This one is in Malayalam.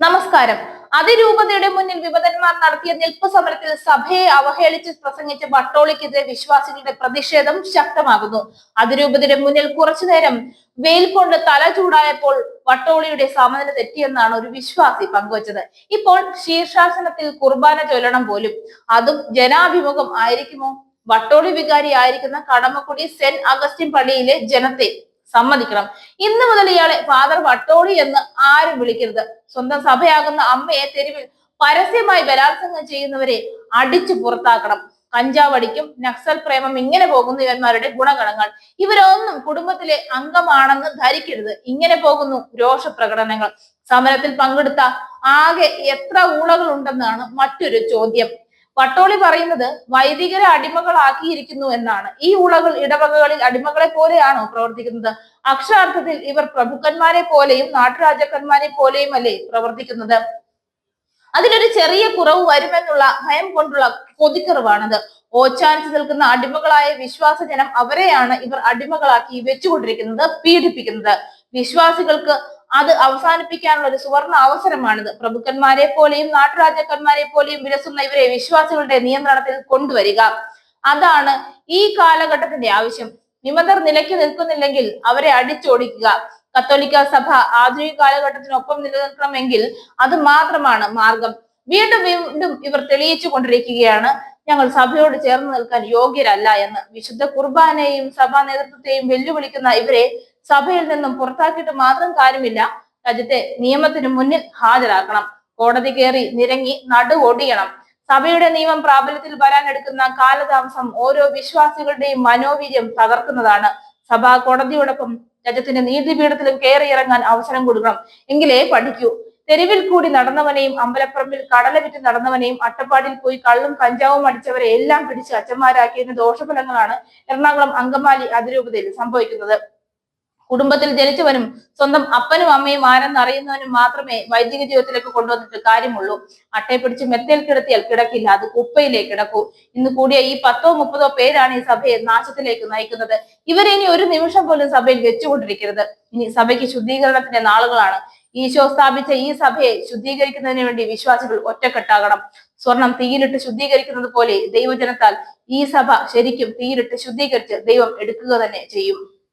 നമസ്കാരം. അതിരൂപതയുടെ മുന്നിൽ വിമതന്മാർ നടത്തിയ നിൽപ്പ് സമരത്തിൽ സഭയെ അവഹേളിച്ച് പ്രസംഗിച്ച വട്ടോളിക്കെതിരെ വിശ്വാസികളുടെ പ്രതിഷേധം ശക്തമാകുന്നു. അതിരൂപതയുടെ മുന്നിൽ കുറച്ചുനേരം വെയിൽ കൊണ്ട് തല ചൂടായപ്പോൾ വട്ടോളിയുടെ സമനില തെറ്റിയെന്നാണ് ഒരു വിശ്വാസി പങ്കുവച്ചത്. ഇപ്പോൾ ശീർഷാസനത്തിൽ കുർബാന ചൊല്ലണം പോലും. അതും ജനാഭിമുഖം ആയിരിക്കുമോ? വട്ടോളി വികാരി ആയിരിക്കുന്ന കടമക്കുടി സെന്റ് അഗസ്റ്റിൻ പള്ളിയിലെ ജനത്തെ സമ്മതിക്കണം. ഇന്ന് മുതൽ ഇയാളെ ഫാദർ വട്ടോളി എന്ന് ആരും വിളിക്കരുത്. സ്വന്തം സഭയാകുന്ന അമ്മയെ തെരുവിൽ പരസ്യമായി ബലാത്സംഗം ചെയ്യുന്നവരെ അടിച്ചു പുറത്താക്കണം. കഞ്ചാവടിക്കും നക്സൽ പ്രേമം ഇങ്ങനെ പോകുന്നു ഇവന്മാരുടെ ഗുണഗണങ്ങൾ. ഇവരൊന്നും കുടുംബത്തിലെ അംഗമാണെന്ന് ധരിക്കരുത്. ഇങ്ങനെ പോകുന്നു രോഷ പ്രകടനങ്ങൾ സമരത്തിൽ പങ്കെടുത്ത ആകെ എത്ര ഊളകൾ ഉണ്ടെന്നാണ് മറ്റൊരു ചോദ്യം. വട്ടോളി പറയുന്നത് വൈദികരെ അടിമകളാക്കിയിരിക്കുന്നു എന്നാണ്. ഈ ഉളകൾ ഇടവകകളിൽ അടിമകളെ പോലെയാണോ പ്രവർത്തിക്കുന്നത്? അക്ഷരാർത്ഥത്തിൽ ഇവർ പ്രഭുക്കന്മാരെ പോലെയും നാട്ടുരാജാക്കന്മാരെ പോലെയും അല്ലേ പ്രവർത്തിക്കുന്നത്? അതിനൊരു ചെറിയ കുറവ് വരുമെന്നുള്ള ഭയം കൊണ്ടുള്ള കൊതിക്കറിവാണത്. ഓച്ചാനിച്ചു നിൽക്കുന്ന അടിമകളായ വിശ്വാസജനം അവരെയാണ് ഇവർ അടിമകളാക്കി വെച്ചുകൊണ്ടിരിക്കുന്നത് പീഡിപ്പിക്കുന്നത്. വിശ്വാസികൾക്ക് അത് അവസാനിപ്പിക്കാനുള്ള ഒരു സുവർണ അവസരമാണിത്. പ്രഭുക്കന്മാരെ പോലെയും നാട്ടുരാജാക്കന്മാരെ പോലെയും വിലസുന്ന ഇവരെ വിശ്വാസികളുടെ നിയന്ത്രണത്തിൽ കൊണ്ടുവരിക. അതാണ് ഈ കാലഘട്ടത്തിന്റെ ആവശ്യം. വിമതർ നിലയ്ക്ക് നിൽക്കുന്നില്ലെങ്കിൽ അവരെ അടിച്ചോടിക്കുക. കത്തോലിക്ക സഭ ആധുനിക കാലഘട്ടത്തിനൊപ്പം നിലനിൽക്കണമെങ്കിൽ അത് മാത്രമാണ് മാർഗം. വീണ്ടും വീണ്ടും ഇവർ തെളിയിച്ചു കൊണ്ടിരിക്കുകയാണ് ഞങ്ങൾ സഭയോട് ചേർന്ന് നിൽക്കാൻ യോഗ്യരല്ല എന്ന്. വിശുദ്ധ കുർബാനയെയും സഭാ നേതൃത്വത്തെയും വെല്ലുവിളിക്കുന്ന ഇവരെ സഭയിൽ നിന്നും പുറത്താക്കിയിട്ട് മാത്രം കാര്യമില്ല. രാജ്യത്തെ നിയമത്തിന് മുന്നിൽ ഹാജരാക്കണം. കോടതി കയറി നിരങ്ങി നടുവൊടിയണം. സഭയുടെ നിയമം പ്രാബല്യത്തിൽ വരാൻ എടുക്കുന്ന കാലതാമസം ഓരോ വിശ്വാസികളുടെയും മനോവീര്യം തകർക്കുന്നതാണ്. സഭാ കോടതിയോടൊപ്പം രാജ്യത്തിന്റെ നീതിപീഠത്തിലും കയറി ഇറങ്ങാൻ അവസരം കൊടുക്കണം. എങ്കിലേ പഠിക്കൂ. തെരുവിൽ കൂടി നടന്നവനെയും അമ്പലപ്പുറമ്പിൽ കടല വിറ്റ് നടന്നവനെയും അട്ടപ്പാടിയിൽ പോയി കള്ളും കഞ്ചാവും അടിച്ചവരെ എല്ലാം പിടിച്ച് അച്ഛന്മാരാക്കിയതിന്റെ ദോഷഫലങ്ങളാണ് എറണാകുളം അങ്കമാലി അതിരൂപതയിൽ സംഭവിക്കുന്നത്. കുടുംബത്തിൽ ജനിച്ചവനും സ്വന്തം അപ്പനും അമ്മയും ആരെന്ന് അറിയുന്നവനും മാത്രമേ വൈദിക ജീവിതത്തിലേക്ക് കൊണ്ടുവന്നിട്ട് കാര്യമുള്ളൂ. അട്ടയെ പിടിച്ച് മെത്തയിൽ കിടത്തിയാൽ കിടക്കില്ല. അത് കുപ്പയിലേക്ക് കിടക്കൂ. ഇന്ന് കൂടിയ ഈ പത്തോ മുപ്പതോ പേരാണ് ഈ സഭയെ നാശത്തിലേക്ക് നയിക്കുന്നത്. ഇവരെ ഇനി ഒരു നിമിഷം പോലും സഭയിൽ വെച്ചുകൊണ്ടിരിക്കരുത്. ഇനി സഭയ്ക്ക് ശുദ്ധീകരണത്തിന്റെ നാളുകളാണ്. ഈശോ സ്ഥാപിച്ച ഈ സഭയെ ശുദ്ധീകരിക്കുന്നതിന് വേണ്ടി വിശ്വാസികൾ ഒറ്റക്കെട്ടാകണം. സ്വർണം തീയിലിട്ട് ശുദ്ധീകരിക്കുന്നത് പോലെ ദൈവജനത്താൽ ഈ സഭ ശരിക്കും തീയിലിട്ട് ശുദ്ധീകരിച്ച് ദൈവം എടുക്കുക തന്നെ ചെയ്യും.